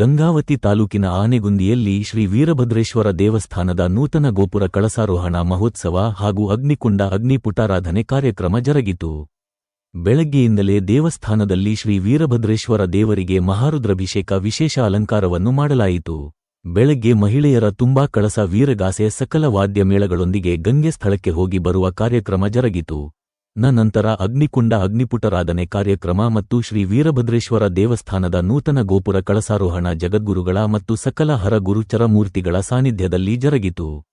ಗಂಗಾವತಿ ತಾಲೂಕಿನ ಆನೆಗುಂದಿಯಲ್ಲಿ ಶ್ರೀ ವೀರಭದ್ರೇಶ್ವರ ದೇವಸ್ಥಾನದ ನೂತನ ಗೋಪುರ ಕಳಸಾರೋಹಣ ಮಹೋತ್ಸವ ಹಾಗೂ ಅಗ್ನಿಕುಂಡ ಅಗ್ನಿಪುಟಾರಾಧನೆ ಕಾರ್ಯಕ್ರಮ ಜರುಗಿತು. ಬೆಳಗ್ಗೆಯಿಂದಲೇ ದೇವಸ್ಥಾನದಲ್ಲಿ ಶ್ರೀ ವೀರಭದ್ರೇಶ್ವರ ದೇವರಿಗೆ ಮಹಾರುದ್ರಭಿಷೇಕ ವಿಶೇಷ ಅಲಂಕಾರವನ್ನು ಮಾಡಲಾಯಿತು. ಬೆಳಗ್ಗೆ ಮಹಿಳೆಯರ ತುಂಬಾ ಕಳಸ ವೀರಗಾಸೆ ಸಕಲ ವಾದ್ಯ ಮೇಳಗಳೊಂದಿಗೆ ಗಂಗೆ ಸ್ಥಳಕ್ಕೆ ಹೋಗಿ ಬರುವ ಕಾರ್ಯಕ್ರಮ ಜರುಗಿತು. ನಂತರ ಅಗ್ನಿಕುಂಡ ಅಗ್ನಿಪುಟರಾಧನೆ ಕಾರ್ಯಕ್ರಮ ಮತ್ತು ಶ್ರೀ ವೀರಭದ್ರೇಶ್ವರ ದೇವಸ್ಥಾನದ ನೂತನ ಗೋಪುರ ಕಳಸಾರೋಹಣ ಜಗದ್ಗುರುಗಳ ಮತ್ತು ಸಕಲ ಹರ ಮೂರ್ತಿಗಳ ಸಾನ್ನಿಧ್ಯದಲ್ಲಿ ಜರುಗಿತು.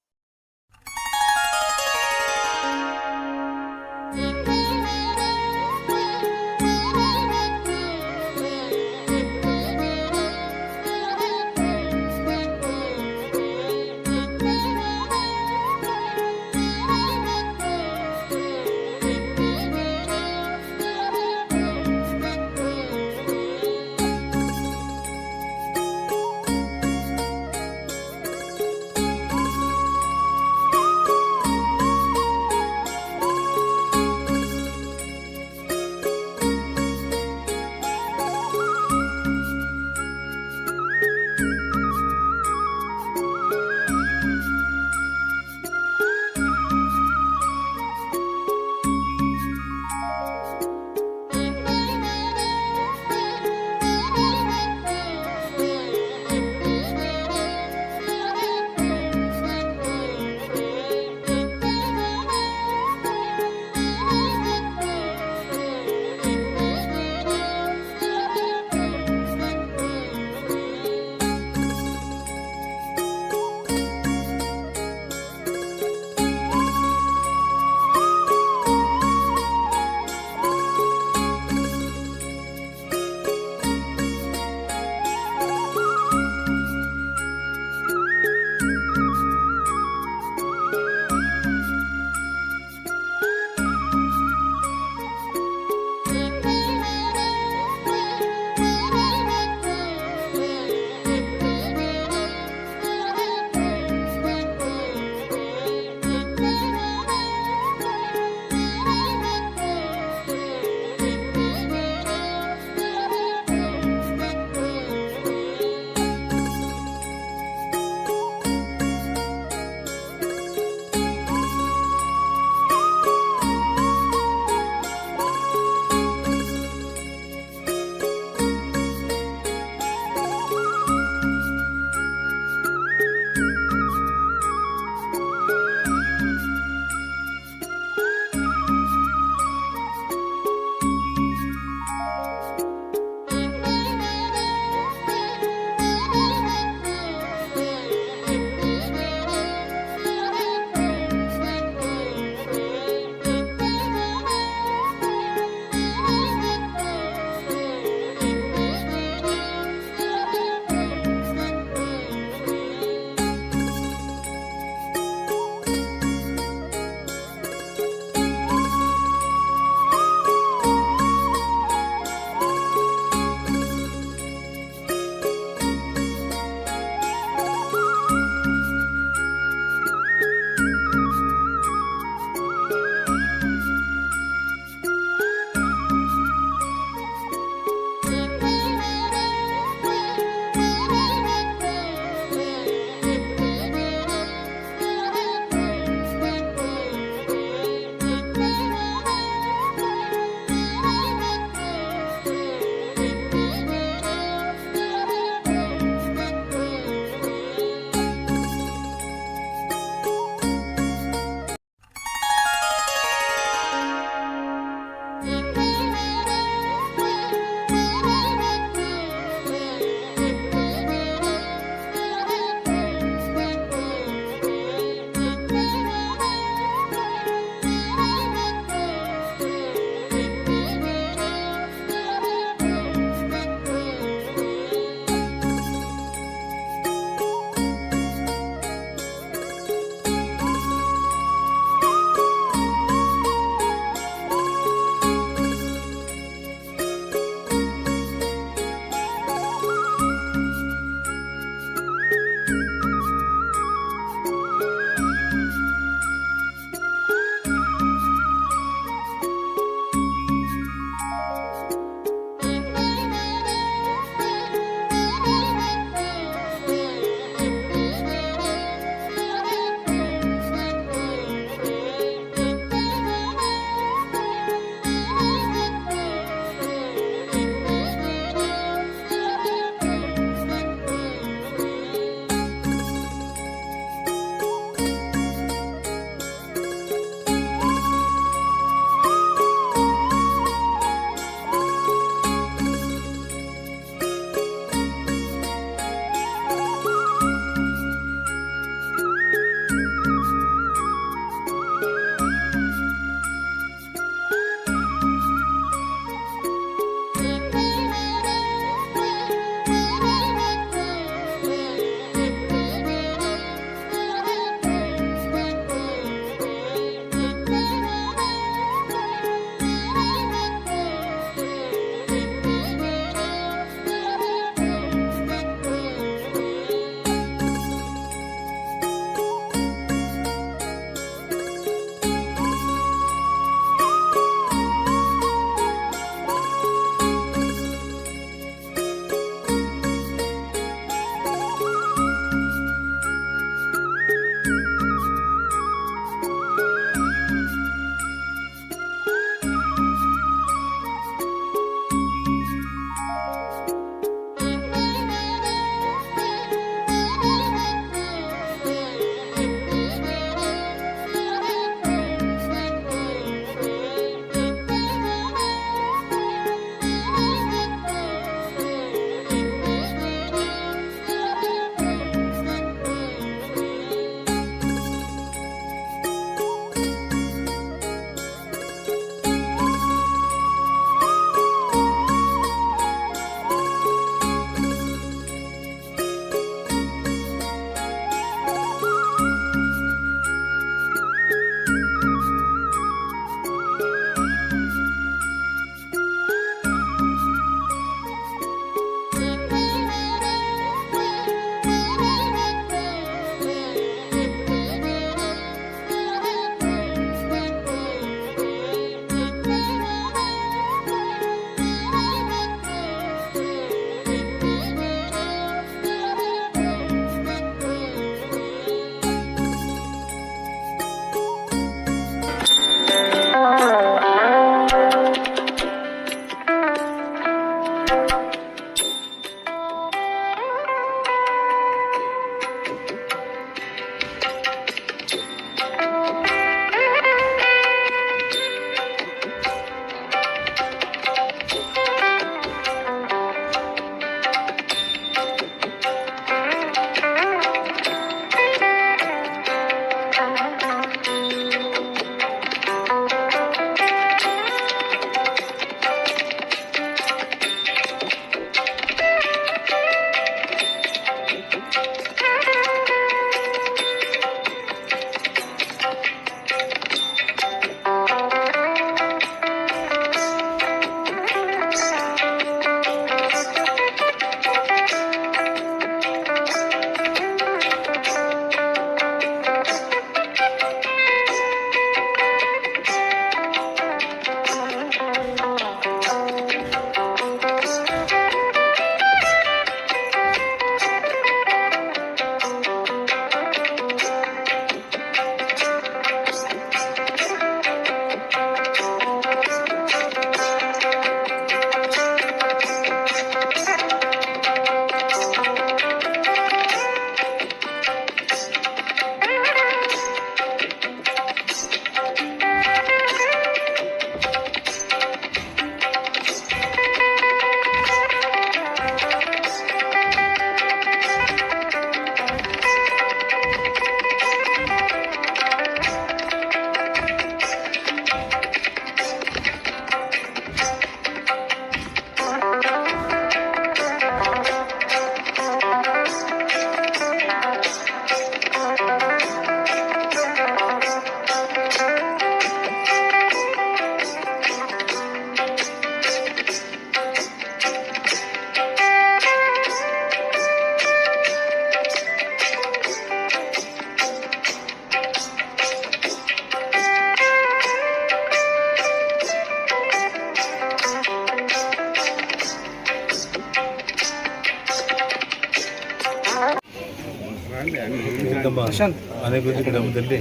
ಆನೆಗುಂದಿ ಗ್ರಾಮದಲ್ಲಿ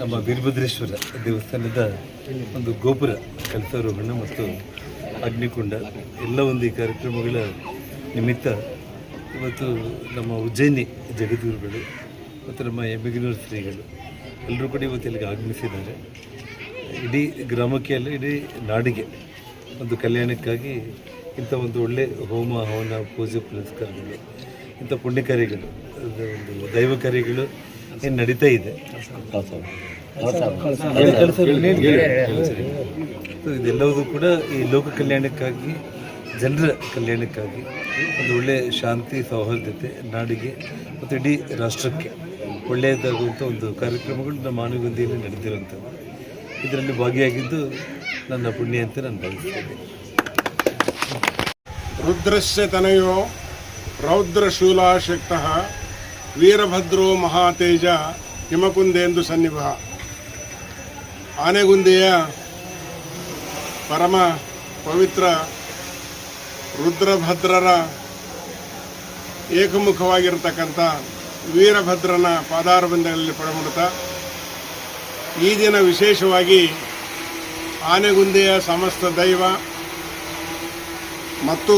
ನಮ್ಮ ವೀರಭದ್ರೇಶ್ವರ ದೇವಸ್ಥಾನದ ಒಂದು ಗೋಪುರ ಕಲಸಾರೋಹಣ ಮತ್ತು ಅಗ್ನಿಕುಂಡ, ಎಲ್ಲ ಒಂದು ಈ ಕಾರ್ಯಕ್ರಮಗಳ ನಿಮಿತ್ತ ಇವತ್ತು ನಮ್ಮ ಉಜ್ಜಯಿನಿ ಜಗದ್ಗುರುಗಳು ಮತ್ತು ನಮ್ಮ ಎಮ್ಮಿಗಿನೂರು ಶ್ರೀಗಳು ಎಲ್ಲರೂ ಕೂಡ ಇವತ್ತು ಇಲ್ಲಿಗೆ ಆಗಮಿಸಿದ್ದಾರೆ. ಇಡೀ ಗ್ರಾಮಕ್ಕೆ ಅಲ್ಲ, ಇಡೀ ನಾಡಿಗೆ ಒಂದು ಕಲ್ಯಾಣಕ್ಕಾಗಿ ಇಂಥ ಒಂದು ಒಳ್ಳೆ ಹೋಮ ಹವನ, ಪೂಜೆ, ಪುನಸ್ಕಾರಗಳು, ಇಂಥ ಪುಣ್ಯ ಕಾರ್ಯಗಳು ಅದು ಒಂದು ದೈವ ಕಾರ್ಯಗಳು ಏನು ನಡೀತಾ ಇದೆ? ಇದೆಲ್ಲವೂ ಕೂಡ ಈ ಲೋಕ ಕಲ್ಯಾಣಕ್ಕಾಗಿ ಜನರ ಕಲ್ಯಾಣಕ್ಕಾಗಿ ಒಂದು ಒಳ್ಳೆಯ ಶಾಂತಿ ಸೌಹಾರ್ದತೆ ನಾಡಿಗೆ ಮತ್ತು ಇಡೀ ರಾಷ್ಟ್ರಕ್ಕೆ ಒಳ್ಳೆಯದಾಗುವಂಥ ಒಂದು ಕಾರ್ಯಕ್ರಮಗಳು ನಮ್ಮ ಆನುಗುಂದಿಯಲ್ಲಿ ನಡೆದಿರುವಂಥದ್ದು ಇದರಲ್ಲಿ ಭಾಗಿಯಾಗಿದ್ದು ನನ್ನ ಪುಣ್ಯ ಅಂತ ನಾನು ಭಾವಿಸ್ತೇನೆ. ರುದ್ರಸ್ಯ ತನಯೋ ರೌದ್ರಶೂಲಾಶಕ್ತಃ ವೀರಭದ್ರೋ ಮಹಾತೇಜ ಹಿಮಕುಂದೇಂದು ಸನ್ನಿಭ. ಆನೆಗುಂದಿಯ ಪರಮ ಪವಿತ್ರ ರುದ್ರಭದ್ರರ ಏಕಮುಖವಾಗಿರತಕ್ಕಂಥ ವೀರಭದ್ರನ ಪಾದಾರಬಂಧಗಳಲ್ಲಿ ಪಡಮುಡುತ್ತಾ ಈ ದಿನ ವಿಶೇಷವಾಗಿ ಆನೆಗುಂದಿಯ ಸಮಸ್ತ ದೈವ ಮತ್ತು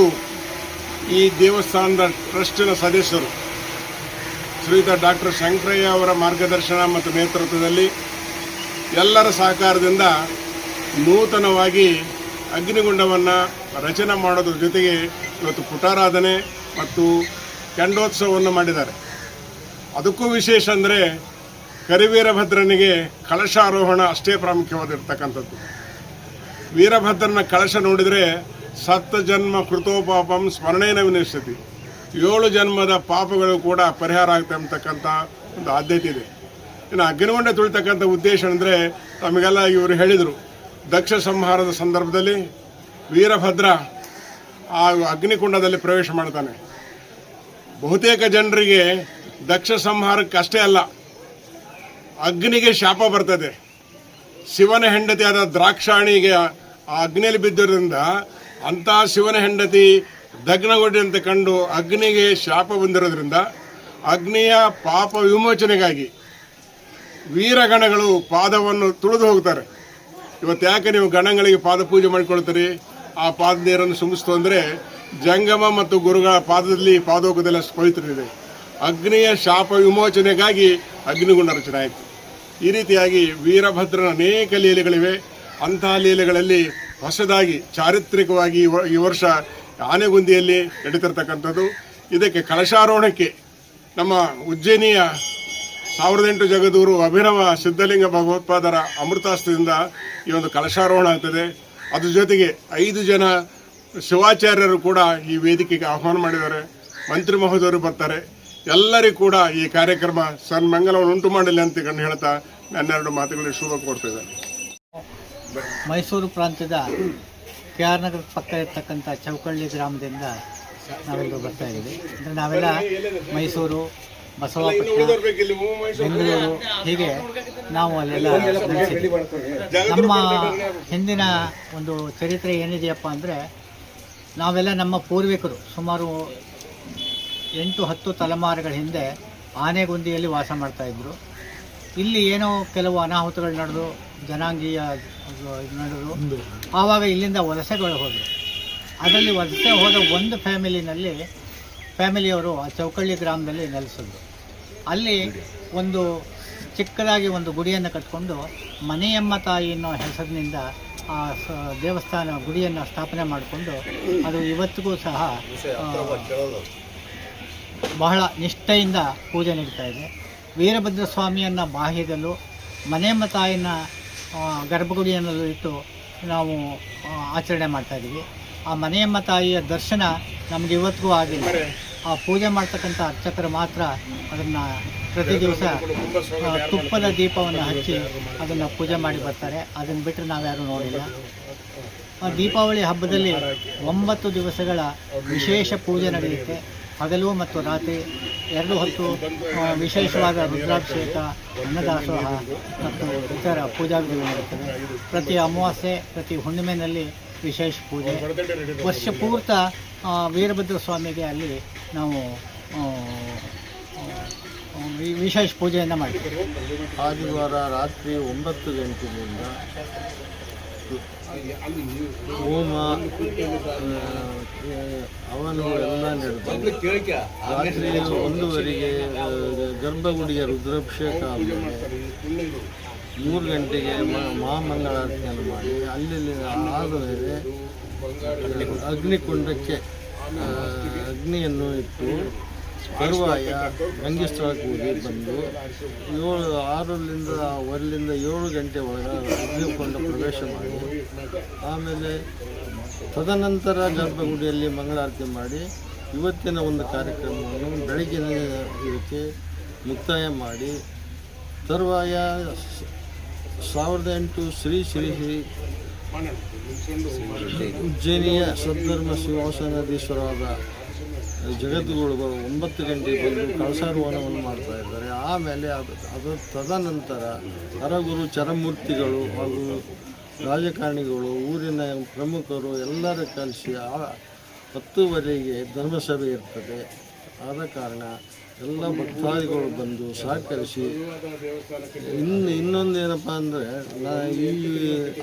ಈ ದೇವಸ್ಥಾನದ ಟ್ರಸ್ಟಿನ ಸದಸ್ಯರು ಶ್ರೀಯುತ ಡಾಕ್ಟರ್ ಶಂಕರಯ್ಯ ಅವರ ಮಾರ್ಗದರ್ಶನ ಮತ್ತು ನೇತೃತ್ವದಲ್ಲಿ ಎಲ್ಲರ ಸಹಕಾರದಿಂದ ನೂತನವಾಗಿ ಅಗ್ನಿಗುಂಡವನ್ನು ರಚನೆ ಮಾಡೋದ್ರ ಜೊತೆಗೆ ಇವತ್ತು ಪುಟಾರಾಧನೆ ಮತ್ತು ಕೆಂಡೋತ್ಸವವನ್ನು ಮಾಡಿದ್ದಾರೆ. ಅದಕ್ಕೂ ವಿಶೇಷ ಅಂದರೆ ಕರಿವೀರಭದ್ರನಿಗೆ ಕಳಶಾರೋಹಣ ಅಷ್ಟೇ ಪ್ರಾಮುಖ್ಯವಾಗಿರ್ತಕ್ಕಂಥದ್ದು ವೀರಭದ್ರನ ಕಳಶ ನೋಡಿದರೆ ಸತ್ತ ಜನ್ಮ ಕೃತೋಪಾಪಂ ಸ್ಮರಣೇನ ವಿನಿಶ್ಯತಿ. ಏಳು ಜನ್ಮದ ಪಾಪಗಳು ಕೂಡ ಪರಿಹಾರ ಆಗುತ್ತೆ ಅಂತಕ್ಕಂಥ ಒಂದು ಆದ್ಯತೆ ಇದೆ. ಇನ್ನು ಅಗ್ನಿಗೊಂಡ ತುಳಿತಕ್ಕಂಥ ಉದ್ದೇಶ ಅಂದರೆ ತಮಗೆಲ್ಲ ಇವರು ಹೇಳಿದರು, ದಕ್ಷ ಸಂಹಾರದ ಸಂದರ್ಭದಲ್ಲಿ ವೀರಭದ್ರ ಆ ಅಗ್ನಿಕುಂಡದಲ್ಲಿ ಪ್ರವೇಶ ಮಾಡ್ತಾನೆ. ಬಹುತೇಕ ಜನರಿಗೆ ದಕ್ಷ ಸಂಹಾರಕ್ಕೆ ಅಷ್ಟೇ ಅಲ್ಲ, ಅಗ್ನಿಗೆ ಶಾಪ ಬರ್ತದೆ. ಶಿವನ ಹೆಂಡತಿಯಾದ ದ್ರಾಕ್ಷಾಣಿಗೆ ಆ ಅಗ್ನಿಯಲ್ಲಿ ಬಿದ್ದಿರೋದ್ರಿಂದ ಅಂತಹ ಶಿವನ ಹೆಂಡತಿ ದಗ್ನಗೊಂಡಂತೆ ಕಂಡು ಅಗ್ನಿಗೆ ಶಾಪ ಬಂದಿರೋದ್ರಿಂದ ಅಗ್ನಿಯ ಪಾಪ ವಿಮೋಚನೆಗಾಗಿ ವೀರಗಣಗಳು ಪಾದವನ್ನು ತುಳಿದು ಹೋಗ್ತಾರೆ. ಇವತ್ತು ಯಾಕೆ ನೀವು ಗಣಗಳಿಗೆ ಪಾದ ಪೂಜೆ ಮಾಡಿಕೊಳ್ತೀರಿ? ಆ ಪಾದ ನೀರನ್ನು ಸುಮಿಸ್ತು ಅಂದರೆ ಜಂಗಮ ಮತ್ತು ಗುರುಗಳ ಪಾದದಲ್ಲಿ ಪಾದೋಗದೆಲ್ಲ ಸ್ಪವಿತ್ರಿದೆ ಅಗ್ನಿಯ ಶಾಪ ವಿಮೋಚನೆಗಾಗಿ ಅಗ್ನಿಗುಂಡ ರಚನೆ ಆಯಿತು. ಈ ರೀತಿಯಾಗಿ ವೀರಭದ್ರನ ಅನೇಕ ಲೀಲೆಗಳಿವೆ. ಅಂತಹ ಲೀಲೆಗಳಲ್ಲಿ ಹೊಸದಾಗಿ, ಚಾರಿತ್ರಿಕವಾಗಿ ಈ ವರ್ಷ ಆನೆಗುಂದಿಯಲ್ಲಿ ನಡೀತಿರ್ತಕ್ಕಂಥದ್ದು. ಇದಕ್ಕೆ ಕಳಶಾರೋಹಣಕ್ಕೆ ನಮ್ಮ ಉಜ್ಜಯಿನಿಯ ಸಾವಿರದ ಎಂಟು ಜಗದೂರು ಅಭಿನವ ಸಿದ್ಧಲಿಂಗ ಭಗವತ್ಪಾದರ ಅಮೃತಾಸ್ತ್ರದಿಂದ ಈ ಒಂದು ಕಲಶಾರೋಹಣ ಆಗ್ತದೆ. ಅದ್ರ ಜೊತೆಗೆ ಐದು ಜನ ಶಿವಾಚಾರ್ಯರು ಕೂಡ ಈ ವೇದಿಕೆಗೆ ಆಹ್ವಾನ ಮಾಡಿದ್ದಾರೆ. ಮಂತ್ರಿ ಮಹೋದಯರು ಬರ್ತಾರೆ. ಎಲ್ಲರಿಗೂ ಕೂಡ ಈ ಕಾರ್ಯಕ್ರಮ ಸನ್ಮಂಗಲವನ್ನು ಉಂಟು ಮಾಡಲಿ ಅಂತ ಕಂಡು ಹೇಳ್ತಾ ನನ್ನೆರಡು ಮಾತುಗಳಿಗೆ ಶುಭ ಕೋರ್ತಿದ್ದಾರೆ ಮೈಸೂರು ಪ್ರಾಂತ್ಯದ ಕೆ ಆರ್ ನಗರದ ಪಕ್ಕ ಇರ್ತಕ್ಕಂಥ ಚೌಕಳ್ಳಿ ಗ್ರಾಮದಿಂದ ನಾವೆಲ್ಲರೂ ಬರ್ತಾ ಇದ್ದೀವಿ. ಅಂದರೆ ನಾವೆಲ್ಲ ಮೈಸೂರು ಬಸವಾಪಟ್ಟಣ ಬೆಂಗಳೂರು ಹೀಗೆ ನಾವು ಅಲ್ಲೆಲ್ಲ ನಮ್ಮ ಹಿಂದಿನ ಒಂದು ಚರಿತ್ರೆ ಏನಿದೆಯಪ್ಪ ಅಂದರೆ ನಾವೆಲ್ಲ ನಮ್ಮ ಪೂರ್ವಿಕರು ಸುಮಾರು ಎಂಟು ಹತ್ತು ತಲೆಮಾರುಗಳ ಹಿಂದೆ ಆನೆಗುಂದಿಯಲ್ಲಿ ವಾಸ ಮಾಡ್ತಾಯಿದ್ರು ಇಲ್ಲಿ ಏನೋ ಕೆಲವು ಅನಾಹುತಗಳು ನಡೆದು ಜನಾಂಗೀಯ ಇದು ನಡೆದು ಆವಾಗ ಇಲ್ಲಿಂದ ವಲಸೆಗಳು ಹೋದರು. ಅದರಲ್ಲಿ ವಲಸೆ ಹೋದ ಒಂದು ಫ್ಯಾಮಿಲಿನಲ್ಲಿ ಫ್ಯಾಮಿಲಿಯವರು ಆ ಚೌಕಳ್ಳಿ ಗ್ರಾಮದಲ್ಲಿ ನೆಲೆಸಿದ್ರು. ಅಲ್ಲಿ ಒಂದು ಚಿಕ್ಕದಾಗಿ ಒಂದು ಗುಡಿಯನ್ನು ಕಟ್ಕೊಂಡು ಮನೆಯಮ್ಮ ತಾಯಿ ಅನ್ನೋ ಹೆಸರಿನಿಂದ ಆ ದೇವಸ್ಥಾನ ಗುಡಿಯನ್ನು ಸ್ಥಾಪನೆ ಮಾಡಿಕೊಂಡು ಅದು ಇವತ್ತಿಗೂ ಸಹ ಬಹಳ ನಿಷ್ಠೆಯಿಂದ ಪೂಜೆ ನೀಡ್ತಾ ಇದೆ. ವೀರಭದ್ರ ಸ್ವಾಮಿಯನ್ನು ಬಾಹ್ಯದಲ್ಲೂ ಮನೆಯಮ್ಮ ತಾಯಿನ ಆ, ಅನ್ನೋದು ಇಟ್ಟು ನಾವು ಆಚರಣೆ ಮಾಡ್ತಾ ಇದ್ದೀವಿ. ಆ ಮನೆಯಮ್ಮ ತಾಯಿಯ ದರ್ಶನ ನಮಗೆ ಇವತ್ತಿಗೂ ಆಗಿಲ್ಲ. ಆ ಪೂಜೆ ಮಾಡ್ತಕ್ಕಂಥ ಅರ್ಚಕರು ಮಾತ್ರ ಅದನ್ನು ಪ್ರತಿ ದಿವಸ ತುಪ್ಪದ ದೀಪವನ್ನು ಹಚ್ಚಿ ಅದನ್ನು ಪೂಜೆ ಮಾಡಿ ಬರ್ತಾರೆ. ಅದನ್ನು ಬಿಟ್ಟರೆ ನಾವ್ಯಾರೂ ನೋಡಿಲ್ಲ. ದೀಪಾವಳಿ ಹಬ್ಬದಲ್ಲಿ ಒಂಬತ್ತು ದಿವಸಗಳ ವಿಶೇಷ ಪೂಜೆ ನಡೆಯುತ್ತೆ. ಹಗಲು ಮತ್ತು ರಾತ್ರಿ ಎರಡು ಹೊತ್ತು ವಿಶೇಷವಾದ ರುದ್ರಾಭಿಷೇಕ, ಅನ್ನದಾಸೋಹ ಮತ್ತು ಇತರ ಪೂಜಾವಿಧಿಗಳು ನಡೆಯುತ್ತವೆ. ಪ್ರತಿ ಅಮಾವಾಸ್ಯೆ, ಪ್ರತಿ ಹುಣ್ಣಿಮೆಯಲ್ಲಿ ವಿಶೇಷ ಪೂಜೆ. ವರ್ಷ ಪೂರ್ತ ವೀರಭದ್ರ ಸ್ವಾಮಿಗೆ ಅಲ್ಲಿ ನಾವು ವಿಶೇಷ ಪೂಜೆಯನ್ನು ಮಾಡ್ತೀವಿ. ಆದಿವಾರ ರಾತ್ರಿ ಒಂಬತ್ತು ಗಂಟೆಯಿಂದ ಹೋಮ ಅವನು ಎಲ್ಲ ನಡೆದು ರಾತ್ರಿ ಒಂದೂವರೆಗೆ ಗರ್ಭಗುಡಿಯ ರುದ್ರಾಭಿಷೇಕ ಮೂರು ಗಂಟೆಗೆ ಮಹಾಮಂಗಳಾರತಿಯನ್ನು ಮಾಡಿ ಅಲ್ಲಿ ಆದಮೇಲೆ ಅಗ್ನಿಕುಂಡಕ್ಕೆ ಆ, ಅಗ್ನಿಯನ್ನು ಇಟ್ಟು ತರುವಾಯ ರಂಗಸ್ಥಳಕ್ಕೆ ಹೋಗಿ ಬಂದು ಏಳು, ಆರರಿಂದ ಒಂದರಿಂದ ಏಳು ಗಂಟೆ ಒಳಗೆ ಅಗ್ನಿಕೊಂಡ ಪ್ರವೇಶ ಮಾಡಿ, ಆಮೇಲೆ ತದನಂತರ ಗರ್ಭಗುಡಿಯಲ್ಲಿ ಮಂಗಳಾರತಿ ಮಾಡಿ, ಇವತ್ತಿನ ಒಂದು ಕಾರ್ಯಕ್ರಮವನ್ನು ಬೆಳಗಿನ ಇದಕ್ಕೆ ಮುಕ್ತಾಯ ಮಾಡಿ, ತರುವಾಯ ಸಾವಿರದ ಎಂಟು ಶ್ರೀ ಶ್ರೀ ಶ್ರೀ ಉಜ್ಜಯಿನಿಯ ಸದ್ಧರ್ಮ ಶಿವಾಸನಾಧೀಶ್ವರರಾದ ಜಗದ್ಗುರುಗಳು ಒಂಬತ್ತು ಗಂಟೆಗೆ ಬಂದು ಕಳಸಾರೋಹಣವನ್ನು ಮಾಡ್ತಾ ಇದ್ದಾರೆ. ಆಮೇಲೆ ಅದು ಅದು ತದನಂತರ ಹರಗುರು ಚರಮೂರ್ತಿಗಳು ಹಾಗೂ ರಾಜಕಾರಣಿಗಳು, ಊರಿನ ಪ್ರಮುಖರು ಎಲ್ಲರೂ ಕಲಿಸಿ ಆ ಹತ್ತುವರೆಗೆ ಧರ್ಮಸಭೆ ಇರ್ತದೆ. ಆದ ಕಾರಣ ಎಲ್ಲ ಭಕ್ತಾದಿಗಳು ಬಂದು ಸಹಕರಿಸಿ, ಇನ್ನು ಇನ್ನೊಂದು ಏನಪ್ಪ ಅಂದರೆ, ನಾ ಈ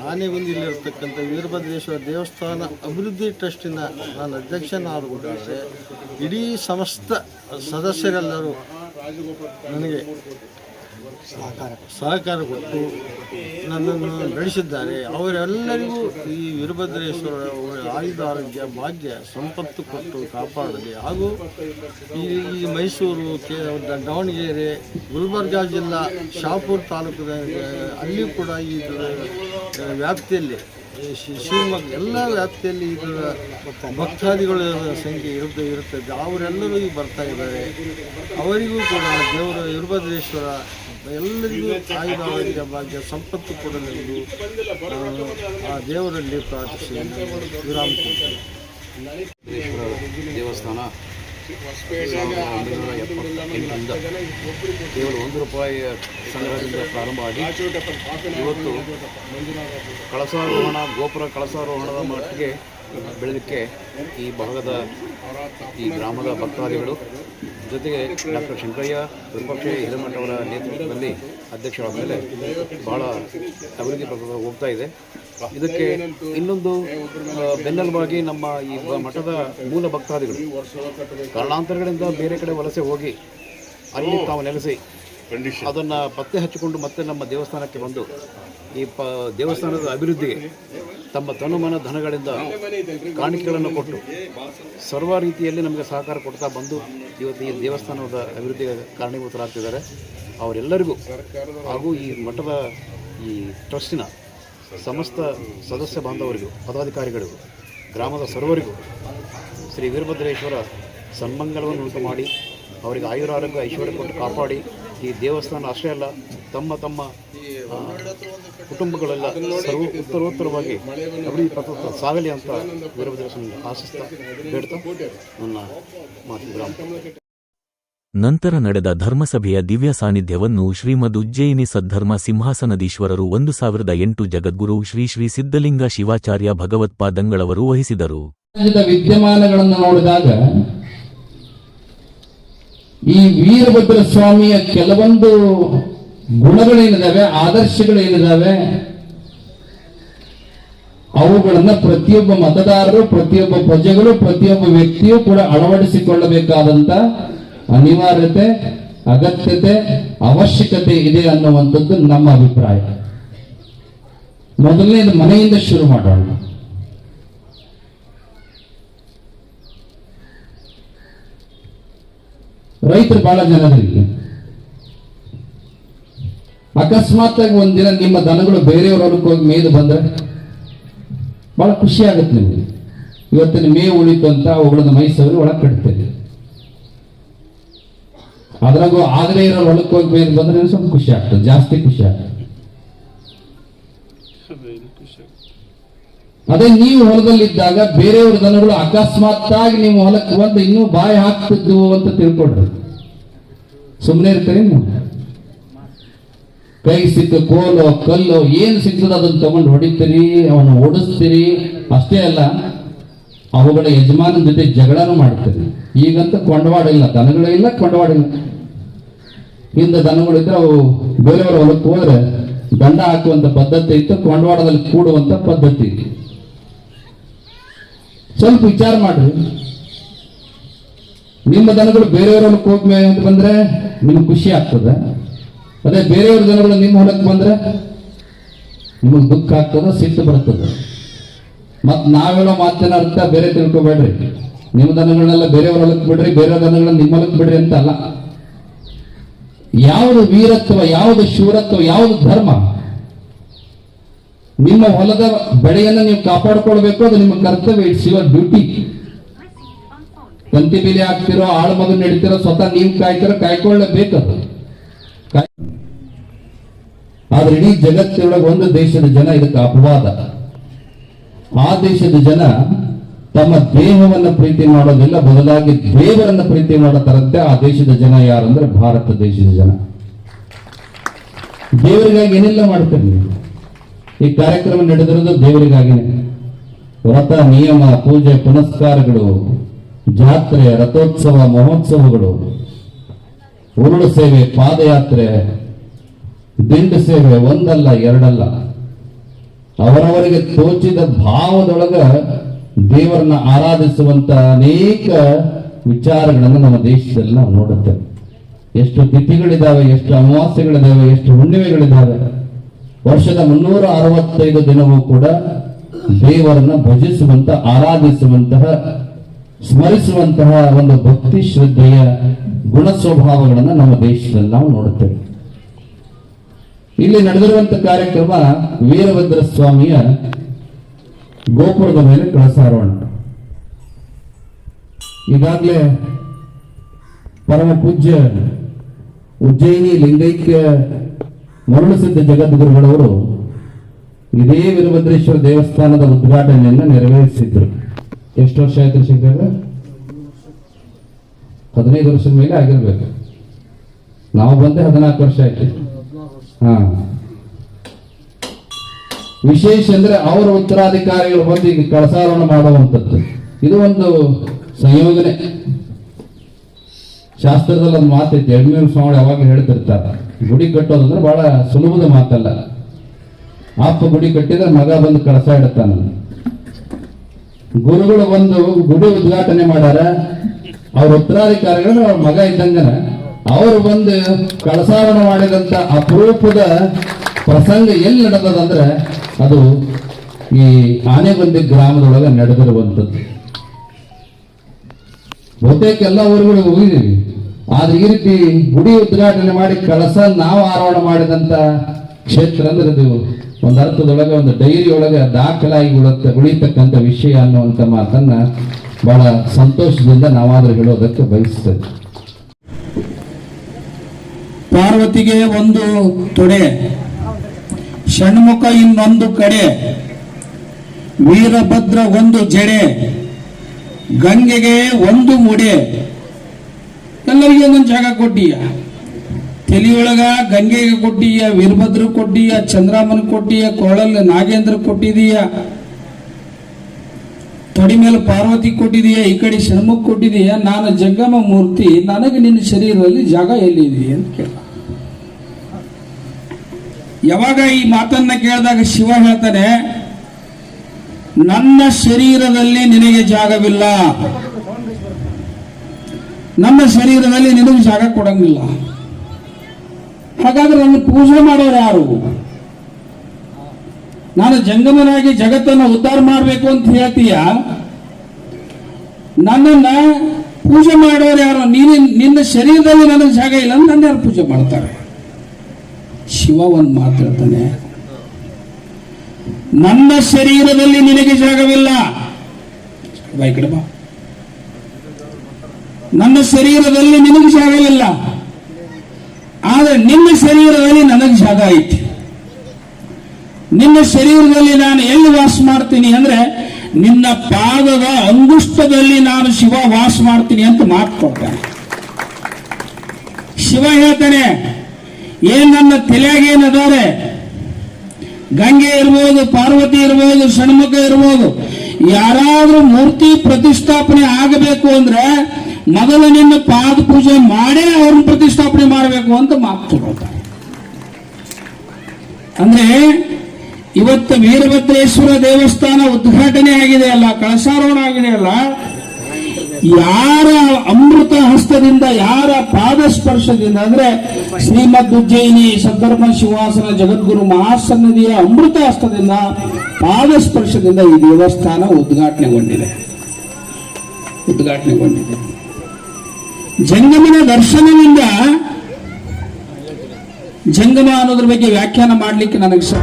ಆನೆಗುಂದಿಲಿರ್ತಕ್ಕಂಥ ವೀರಭದ್ರೇಶ್ವರ ದೇವಸ್ಥಾನ ಅಭಿವೃದ್ಧಿ ಟ್ರಸ್ಟಿನ ನಾನು ಅಧ್ಯಕ್ಷನಾದ್ರೆ ಇಡೀ ಸಮಸ್ತ ಸದಸ್ಯರೆಲ್ಲರೂ ನನಗೆ ಸಹಕಾರ ಕೊಟ್ಟು. ನನ್ನನ್ನು ಬೆಳೆಸಿದ್ದಾರೆ ಅವರೆಲ್ಲರಿಗೂ ಈ ವೀರಭದ್ರೇಶ್ವರ ಆಯುಧ ಆರೋಗ್ಯ, ಭಾಗ್ಯ, ಸಂಪತ್ತು ಕೊಟ್ಟು ಕಾಪಾಡಲಿ. ಹಾಗೂ ಈ ಮೈಸೂರು ಕೆ, ದಾವಣಗೆರೆ, ಗುಲ್ಬರ್ಗಾ ಜಿಲ್ಲಾ, ಶಾಪುರ್ ತಾಲೂಕಿನ, ಅಲ್ಲಿ ಕೂಡ ಈ ವ್ಯಾಪ್ತಿಯಲ್ಲಿ ಶಿವಮೊಗ್ಗ ಎಲ್ಲ ವ್ಯಾಪ್ತಿಯಲ್ಲಿ ಇದರ ಭಕ್ತಾದಿಗಳ ಸಂಖ್ಯೆ ಇರುತ್ತೆ, ಇರುತ್ತದೆ. ಅವರೆಲ್ಲರೂ ಬರ್ತಾ ಇದ್ದಾರೆ. ಅವರಿಗೂ ಕೂಡ ದೇವರು ವೀರಭದ್ರೇಶ್ವರ ಎಲ್ಲರಿಗೂ ಆಯುಧ ಭಾಗ್ಯ, ಸಂಪತ್ತು ಕೊಡಲೆಂದು, ಆ ದೇವರಲ್ಲಿ ಪ್ರಾರ್ಥಿಸಿ ದೇವಸ್ಥಾನ ಎಪ್ಪತ್ತೆಂಟರಿಂದ ಕೇವಲ ಒಂದು ರೂಪಾಯಿ ಸಂಗ್ರಹದಿಂದ ಪ್ರಾರಂಭ ಆಗಿ ಇವತ್ತು ಕಳಸಾರೋಹಣ, ಗೋಪುರ ಕಳಸಾರೋಹಣದ ಮಟ್ಟಿಗೆ ಬೆಳೆದಕ್ಕೆ ಈ ಭಾಗದ ಈ ಗ್ರಾಮದ ಭಕ್ತಾದಿಗಳು ಜೊತೆಗೆ ಡಾಕ್ಟರ್ ಶಂಕರಯ್ಯ ವಿಪಕ್ಷ ಹಿರೇಮಠ ಅವರ ನೇತೃತ್ವದಲ್ಲಿ ಅಧ್ಯಕ್ಷರಾದ ಮೇಲೆ ಭಾಳ ಅಭಿವೃದ್ಧಿ ಪಥದಲ್ಲಿ ಹೋಗ್ತಾ ಇದೆ. ಇದಕ್ಕೆ ಇನ್ನೊಂದು ಬೆನ್ನೆಲುಬಾಗಿ ನಮ್ಮ ಈ ಮಠದ ಮೂಲ ಭಕ್ತಾದಿಗಳು ಕಾರಣಾಂತರಗಳಿಂದ ಬೇರೆ ಕಡೆ ವಲಸೆ ಹೋಗಿ ಅಲ್ಲಿ ತಾವು ನೆಲೆಸಿ ಅದನ್ನು ಪತ್ತೆ ಹಚ್ಚಿಕೊಂಡು ಮತ್ತೆ ನಮ್ಮ ದೇವಸ್ಥಾನಕ್ಕೆ ಬಂದು ಈ ಪ, ದೇವಸ್ಥಾನದ ಅಭಿವೃದ್ಧಿಗೆ ತಮ್ಮ ತನುಮನ ಧನಗಳಿಂದ ಕಾಣಿಕೆಗಳನ್ನು ಕೊಟ್ಟು ಸರ್ವ ರೀತಿಯಲ್ಲಿ ನಮಗೆ ಸಹಕಾರ ಕೊಡ್ತಾ ಬಂದು ಇವತ್ತು ಈ ದೇವಸ್ಥಾನದ ಅಭಿವೃದ್ಧಿಗೆ ಕಾರಣೀಭೂತರಾಗ್ತಿದ್ದಾರೆ. ಅವರೆಲ್ಲರಿಗೂ ಹಾಗೂ ಈ ಮಠದ ಈ ಟ್ರಸ್ಟಿನ ಸಮಸ್ತ ಸದಸ್ಯ ಬಾಂಧವರಿಗೂ, ಪದಾಧಿಕಾರಿಗಳಿಗೂ, ಗ್ರಾಮದ ಸರ್ವರಿಗೂ ಶ್ರೀ ವೀರಭದ್ರೇಶ್ವರ ಸನ್ಮಂಗಲವನ್ನು ಉಂಟು ಮಾಡಿ ಅವರಿಗೆ ಆಯುರಾರೋಗ್ಯ ಐಶ್ವರ್ಯ ಕೊಟ್ಟು ಕಾಪಾಡಿ ಈ ದೇವಸ್ಥಾನ ಅಷ್ಟೇ ಅಲ್ಲ ತಮ್ಮ ತಮ್ಮ ಕುಟುಂಬಗಳೆಲ್ಲ ಸರ್ವ ಉತ್ತರೋತ್ತರವಾಗಿ ಅಭಿವೃದ್ಧಿ ಪತ್ರ ಸಾಗಲಿ ಅಂತ ವೀರಭದ್ರಸ್ವಾಮಿ ಆಶಿಸ್ತಾ ಬೇಡ್ತಾ ನನ್ನ ಮಾತು ನಂತರ ನಡೆದ ಧರ್ಮಸಭೆಯ ದಿವ್ಯ ಸಾನ್ನಿಧ್ಯವನ್ನು ಶ್ರೀಮದ್ ಉಜ್ಜಯಿನಿ ಸದ್ಧರ್ಮ ಸಿಂಹಾಸನದೀಶ್ವರರು ಒಂದು ಸಾವಿರದ ಎಂಟು ಜಗದ್ಗುರು ಶ್ರೀ ಶ್ರೀ ಸಿದ್ಧಲಿಂಗ ಶಿವಾಚಾರ್ಯ ಭಗವತ್ಪಾದಂಗಳವರು ವಹಿಸಿದರು. ವಿದ್ಯಮಾನಗಳನ್ನು ನೋಡಿದಾಗ ಈ ವೀರಭದ್ರ ಸ್ವಾಮಿಯ ಕೆಲವೊಂದು ಗುಣಗಳೇನಿದಾವೆ, ಆದರ್ಶಗಳೇನಿದಾವೆ, ಅವುಗಳನ್ನ ಪ್ರತಿಯೊಬ್ಬ ಮತದಾರರು, ಪ್ರತಿಯೊಬ್ಬ ಪ್ರಜೆಗಳು, ಪ್ರತಿಯೊಬ್ಬ ವ್ಯಕ್ತಿಯೂ ಕೂಡ ಅಳವಡಿಸಿಕೊಳ್ಳಬೇಕಾದಂತ ಅನಿವಾರ್ಯತೆ, ಅಗತ್ಯತೆ, ಅವಶ್ಯಕತೆ ಇದೆ ಅನ್ನುವಂಥದ್ದು ನಮ್ಮ ಅಭಿಪ್ರಾಯ. ಮೊದಲನೇದು ಮನೆಯಿಂದ ಶುರು ಮಾಡೋಣ. ರೈತರು ಬಹಳ ಜನರಿಗೆ ಅಕಸ್ಮಾತ್ ಆಗಿ ಒಂದಿನ ನಿಮ್ಮ ದನಗಳು ಬೇರೆಯವ್ರ ಹೊಲಕ್ಕೆ ಹೋಗಿ ಮೇಯ್ದು ಬಂದ್ರೆ ಬಹಳ ಖುಷಿ ಆಗುತ್ತೆ ನಿಮಗೆ. ಇವತ್ತಿನ ಮೇವು ಉಳಿತು ಅಂತ ಅವುಗಳನ್ನ ಮೈಸೂರು ಒಳಗೆ ಕಟ್ತೇವೆ. ಅದ್ರಾಗೂ ಆದರೆ ಇರೋ ಹೊಲಕ್ಕೆ ಹೋಗಿ ಮೇದು ಬಂದ್ರೆ ಸ್ವಲ್ಪ ಖುಷಿ ಆಗ್ತದೆ, ಜಾಸ್ತಿ ಖುಷಿ ಆಗ್ತದೆ. ಅದೇ ನೀವು ಹೊಲದಲ್ಲಿದ್ದಾಗ ಬೇರೆಯವ್ರ ದನಗಳು ಅಕಸ್ಮಾತ್ ಆಗಿ ನೀವು ಹೊಲಕ್ಕೆ ಬಂದು ಇನ್ನೂ ಬಾಯಿ ಹಾಕ್ತಿದ್ವು ಅಂತ ತಿಳ್ಕೊಂಡ್ರು ಸುಮ್ಮನೆ ಇರ್ತಾರೆ ಕೈ ಸಿಕ್ಕ, ಕೋಲು, ಕಲ್ಲು, ಏನು ಸಿಗ್ತದ ಅದನ್ನು ತಗೊಂಡು ಹೊಡಿತೀರಿ, ಅವನ್ನ ಓಡಿಸ್ತೀರಿ. ಅಷ್ಟೇ ಅಲ್ಲ, ಅವುಗಳ ಯಜಮಾನನ ಜೊತೆ ಜಗಳನೂ ಮಾಡ್ತೀರಿ. ಈಗಂತೂ ಕೊಂಡವಾಡ ಇಲ್ಲ, ದನಗಳೇ ಇಲ್ಲ, ಕೊಂಡವಾಡ ಇಲ್ಲ. ಹಿಂದೆ ದನಗಳಿದ್ರೆ ಅವು ಬೇರೆಯವರ ಹೊಲಕ್ಕೆ ಹೋದ್ರೆ ದಂಡ ಹಾಕುವಂತ ಪದ್ಧತಿ ಇತ್ತು, ಕೊಂಡವಾಡದಲ್ಲಿ ಕೂಡುವಂತ ಪದ್ಧತಿ. ಸ್ವಲ್ಪ ವಿಚಾರ ಮಾಡ್ರಿ. ನಿಮ್ಮ ದನಗಳು ಬೇರೆಯವ್ರ ಹೋಗ್ಬೇಕು ಅಂತ ಬಂದ್ರೆ ನಿಮ್ಗೆ ಖುಷಿ ಆಗ್ತದೆ. ಅದೇ ಬೇರೆಯವ್ರ ದನಗಳು ನಿಮ್ಮ ಹೊಲಕ್ಕೆ ಬಂದ್ರೆ ನಿಮಗೆ ದುಃಖ ಆಗ್ತದ, ಸಿಟ್ಟು ಬರ್ತದೆ. ಮತ್ ನಾವೇಳೋ ಮಾತಿನ ಅರ್ಥ ಬೇರೆ ತಿಳ್ಕೊಬೇಡ್ರಿ. ನಿಮ್ಮ ದನಗಳನ್ನೆಲ್ಲ ಬೇರೆಯವ್ರ ಹೊಲಕ್ಕೆ ಬಿಡ್ರಿ ಬೇರೆ ದನಗಳನ್ನ ನಿಮ್ಮ ಹೊಲಕ್ಕೆ ಬಿಡ್ರಿ ಅಂತ ಅಲ್ಲ. ಯಾವುದು ವೀರತ್ವ, ಯಾವುದು ಶೂರತ್ವ, ಯಾವುದು ಧರ್ಮ? ನಿಮ್ಮ ಹೊಲದ ಬೆಳೆಯನ್ನು ನೀವು ಕಾಪಾಡ್ಕೊಳ್ಬೇಕು, ಅದು ನಿಮ್ಮ ಕರ್ತವ್ಯ. ಇಟ್ಸ್ ಯುವರ್ ಡ್ಯೂಟಿ ತಂತಿ ಬೆಲೆ ಹಾಕ್ತಿರೋ, ಆಳು ಮದು ನಡೀತಿರೋ, ಸ್ವತಃ ನೀವು ಕಾಯ್ತಿರೋ ಕಾಯ್ಕೊಳ್ಳಬೇಕದು ಕಾಯ್- ಆದ್ರೆ ಇಡೀ ಜಗತ್ತಿನೊಳಗೆ ಒಂದು ದೇಶದ ಜನ ಇದಕ್ಕೆ ಅಪವಾದ. ಆ ದೇಶದ ಜನ ತಮ್ಮ ದೇಹವನ್ನ ಪ್ರೀತಿ ಮಾಡೋದಿಲ್ಲ, ಬದಲಾಗಿ ದೇವರನ್ನ ಪ್ರೀತಿ ಮಾಡತರಂತೆ ಆ ದೇಶದ ಜನ ಯಾರಂದ್ರೆ ಭಾರತ ದೇಶದ ಜನ. ದೇವರಿಗಾಗಿ ಏನೆಲ್ಲ ಮಾಡ್ತಾರೆ ನೀವು? ಈ ಕಾರ್ಯಕ್ರಮ ನಡೆದಿರೋದು ದೇವರಿಗಾಗಿನೇ ವ್ರತ, ನಿಯಮ, ಪೂಜೆ, ಪುನಸ್ಕಾರಗಳು, ಜಾತ್ರೆ, ರಥೋತ್ಸವ, ಮಹೋತ್ಸವಗಳು, ಉರುಳು ಸೇವೆ, ಪಾದಯಾತ್ರೆ, ದಿಂಡು ಸೇವೆ, ಒಂದಲ್ಲ, ಎರಡಲ್ಲ. ಅವರವರಿಗೆ ತೋಚಿದ ಭಾವದೊಳಗ ದೇವರನ್ನ ಆರಾಧಿಸುವಂತ ಅನೇಕ ವಿಚಾರಗಳನ್ನು ನಮ್ಮ ದೇಶದಲ್ಲಿ ನಾವು ನೋಡುತ್ತೇವೆ. ಎಷ್ಟು ತಿಥಿಗಳಿದಾವೆ, ಎಷ್ಟು ಅಮಾವಾಸ್ಯೆಗಳಿದಾವೆ, ಎಷ್ಟು ಹುಣ್ಣಿಮೆಗಳಿದಾವೆ. ವರ್ಷದ ಮುನ್ನೂರ ಅರವತ್ತೈದು ದಿನವೂ ಕೂಡ ದೇವರನ್ನ ಭಜಿಸುವಂತ, ಆರಾಧಿಸುವಂತಹ, ಸ್ಮರಿಸುವಂತಹ ಒಂದು ಭಕ್ತಿ ಶ್ರದ್ಧೆಯ ಗುಣ ಸ್ವಭಾವಗಳನ್ನು ನಮ್ಮ ದೇಶದಲ್ಲಿ ನಾವು ನೋಡುತ್ತೇವೆ ಇಲ್ಲಿ ನಡೆದಿರುವಂತಹ ಕಾರ್ಯಕ್ರಮ ವೀರಭದ್ರ ಸ್ವಾಮಿಯ ಗೋಪುರದ ಮೇಲೆ ಕಳಸಾರೋಹಣ. ಈಗಾಗಲೇ ಪರಮ ಪೂಜ್ಯ ಉಜ್ಜಯಿನಿ ಲಿಂಗೈಕ್ಯ ಮರುಳಸಿದ್ಧ ಜಗದ್ಗುರುಗಳವರು ಇದೇ ವೀರಭದ್ರೇಶ್ವರ ದೇವಸ್ಥಾನದ ಉದ್ಘಾಟನೆಯನ್ನು ನೆರವೇರಿಸಿದ್ರು. ಎಷ್ಟು ವರ್ಷ ಆಯ್ತು ಶಂಕರ ಹದಿನೈದು ವರ್ಷದ ಮೇಲೆ ಆಗಿರ್ಬೇಕು. ನಾವು ಬಂದೆ ಹದಿನಾಲ್ಕು ವರ್ಷ ಆಯ್ತು. ಹಾ. ವಿಶೇಷ ಅಂದ್ರೆ ಅವರ ಉತ್ತರಾಧಿಕಾರಿಗಳು ಬಂದು ಈಗ ಕಳಸಾರೋಹಣ ಮಾಡುವಂಥದ್ದು. ಇದು ಒಂದು ಸಂಯೋಜನೆ. ಶಾಸ್ತ್ರದಲ್ಲಿ ಒಂದು ಮಾತೈತಿ ಯಡ್ಮೀರ್ ಸ್ವಾಮಿ ಯಾವಾಗ ಹೇಳ್ತಿರ್ತಾರೆ, ಗುಡಿ ಕಟ್ಟೋದಂದ್ರೆ ಬಹಳ ಸುಲಭದ ಮಾತಲ್ಲ. ಅಪ್ಪ ಗುಡಿ ಕಟ್ಟಿದ್ರೆ ಮಗ ಬಂದು ಕಳಸ ಇಡ್ತಾನ. ಗುರುಗಳು ಬಂದು ಗುಡಿ ಉದ್ಘಾಟನೆ ಮಾಡ್ಯಾರ, ಅವ್ರ ಉತ್ತರಾಧಿಕಾರಿಗಳು ಅವ್ರ ಮಗ ಇದ್ದಂಗನ, ಅವರು ಬಂದು ಕಳಸಾವಣ ಮಾಡಿದಂತ ಅಪರೂಪದ ಪ್ರಸಂಗ ಎಲ್ಲಿ ನಡೆದದಂದ್ರೆ, ಅದು ಈ ಆನೆಗೊಂದಿ ಗ್ರಾಮದೊಳಗೆ ನಡೆದಿರುವಂಥದ್ದು. ಬಹುತೇಕ ಎಲ್ಲ ಊರುಗಳು ಹೋಗಿದ್ದೀವಿ. ಆದ್ರೆ ಈ ರೀತಿ ಗುಡಿ ಉದ್ಘಾಟನೆ ಮಾಡಿ ಕಳಸ ನಾವು ಆರೋಹಣ ಮಾಡಿದಂತ ಕ್ಷೇತ್ರ ಅಂದ್ರೆ ಇದು ಒಂದು ಅರ್ಥದೊಳಗೆ, ಒಂದು ಡೈರಿ ಒಳಗೆ ದಾಖಲಾಗಿ ಉಳತ್ತ ಉಳಿತಕ್ಕಂಥ ವಿಷಯ ಅನ್ನುವಂತ ಮಾತನ್ನ ಬಹಳ ಸಂತೋಷದಿಂದ ನಾವಾದ್ರೂ ಹೇಳೋದಕ್ಕೆ ಬಯಸ್ತೇವೆ ಪಾರ್ವತಿಗೆ ಒಂದು ತೊಡೆ, ಷಣ್ಮುಖ ಇನ್ನೊಂದು ಕಡೆ, ವೀರಭದ್ರ ಒಂದು ಜಡೆ, ಗಂಗೆಗೆ ಒಂದು ಮುಡೆ. ಒಂದೊಂದು ಜಾಗ ಕೊಟ್ಟೀಯ. ತಲಿಯೊಳಗ ಗಂಗೆಗೆ ಕೊಟ್ಟೀಯ ವೀರಭದ್ರ ಕೊಟ್ಟೀಯ, ಚಂದ್ರಾಮನ್ ಕೊಟ್ಟೀಯ, ಕೊಳಲ್ ನಾಗೇಂದ್ರ ಕೊಟ್ಟಿದೀಯ. ತೊಡಿ ಮೇಲೆ ಪಾರ್ವತಿ ಕೊಟ್ಟಿದೀಯ, ಈ ಕಡೆ ಷಣ್ಮುಖ ಕೊಟ್ಟಿದೀಯ. ನಾನು ಜಗ್ಗಮ್ಮ ಮೂರ್ತಿ, ನನಗೆ ನಿನ್ನ ಶರೀರದಲ್ಲಿ ಜಾಗ ಎಲ್ಲಿದೆ ಅಂತ ಕೇಳ. ಯಾವಾಗ ಈ ಮಾತನ್ನ ಕೇಳಿದಾಗ ಶಿವ ಹೇಳ್ತಾನೆ, ನನ್ನ ಶರೀರದಲ್ಲಿ ನಿನಗೆ ಜಾಗವಿಲ್ಲ. ನನ್ನ ಶರೀರದಲ್ಲಿ ನಿನಗೆ ಜಾಗ ಕೊಡಂಗಿಲ್ಲ. ಹಾಗಾದ್ರೆ ನನ್ನ ಪೂಜೆ ಮಾಡೋರು ಯಾರು? ನಾನು ಜಂಗಮನಾಗಿ ಜಗತ್ತನ್ನು ಉದ್ಧಾರ ಮಾಡಬೇಕು ಅಂತ ಹೇಳ್ತೀಯ? ನನ್ನನ್ನ ಪೂಜೆ ಮಾಡೋರು ಯಾರು? ನೀನು ನಿನ್ನ ಶರೀರದಲ್ಲಿ ನನಗೆ ಜಾಗ ಇಲ್ಲ ಅಂತ ನನ್ನ ಯಾರು ಪೂಜೆ ಮಾಡ್ತಾರೆ? ಶಿವ ಒಂದು ಮಾತು ನನ್ನ ಶರೀರದಲ್ಲಿ ನಿನಗೆ ಜಾಗವಿಲ್ಲ. ಬಾ. ನನ್ನ ಶರೀರದಲ್ಲಿ ನಿನಗೆ ಇಲ್ಲ. ಆದರೆ ನಿನ್ನ ಶರೀರದಲ್ಲಿ ನನಗೆ ಜಾಗ ಐತಿ. ನಿನ್ನ ಶರೀರದಲ್ಲಿ ನಾನು ಎಲ್ಲಿ ವಾಸ ಮಾಡ್ತೀನಿ ಅಂದ್ರೆ ನಿನ್ನ ಪಾದದ ಅಂಗುಷ್ಟದಲ್ಲಿ ನಾನು ಶಿವ ವಾಸ ಮಾಡ್ತೀನಿ ಅಂತ ಮಾತು ಕೊಡ್ತಾನೆ. ಶಿವ ಹೇಳ್ತಾನೆ ಏನ್ ನನ್ನ ತಲೆಯಾಗೇನದಾರೆ ಗಂಗೆ ಇರ್ಬೋದು, ಪಾರ್ವತಿ ಇರ್ಬೋದು, ಷಣ್ಮುಖ ಇರ್ಬೋದು, ಯಾರಾದ್ರೂ ಮೂರ್ತಿ ಪ್ರತಿಷ್ಠಾಪನೆ ಆಗಬೇಕು ಅಂದ್ರೆ ಮೊದಲು ನಿನ್ನ ಪಾದ ಪೂಜೆ ಮಾಡೇ ಅವ್ರನ್ನ ಪ್ರತಿಷ್ಠಾಪನೆ ಮಾಡಬೇಕು ಅಂತ ಮಾತು ತಗೊಳ್ತಾರೆ ಅಂದ್ರೆ ಇವತ್ತು ವೀರಭದ್ರೇಶ್ವರ ದೇವಸ್ಥಾನ ಉದ್ಘಾಟನೆ ಆಗಿದೆ ಅಲ್ಲ ಕಳಸಾರೋಹಣ ಆಗಿದೆ ಅಲ್ಲ? ಯಾರ ಅಮೃತ ಹಸ್ತದಿಂದ, ಯಾರ ಪಾದ ಸ್ಪರ್ಶದಿಂದ ಅಂದ್ರೆ ಶ್ರೀಮದ್ ಉಜ್ಜಯಿನಿ ಸದ್ಧರ್ಮ ಶಿವಾಸನ ಜಗದ್ಗುರು ಮಹಾಸನ್ನಿಧಿಯ ಅಮೃತ ಹಸ್ತದಿಂದ ಪಾದ ಸ್ಪರ್ಶದಿಂದ ಈ ದೇವಸ್ಥಾನ ಉದ್ಘಾಟನೆಗೊಂಡಿದೆ. ಉದ್ಘಾಟನೆಗೊಂಡಿದೆ. ಜಂಗಮನ ದರ್ಶನದಿಂದ ಜಂಗಮ ಅನ್ನೋದ್ರ ಬಗ್ಗೆ ವ್ಯಾಖ್ಯಾನ ಮಾಡಲಿಕ್ಕೆ ನನಗೆ ಸ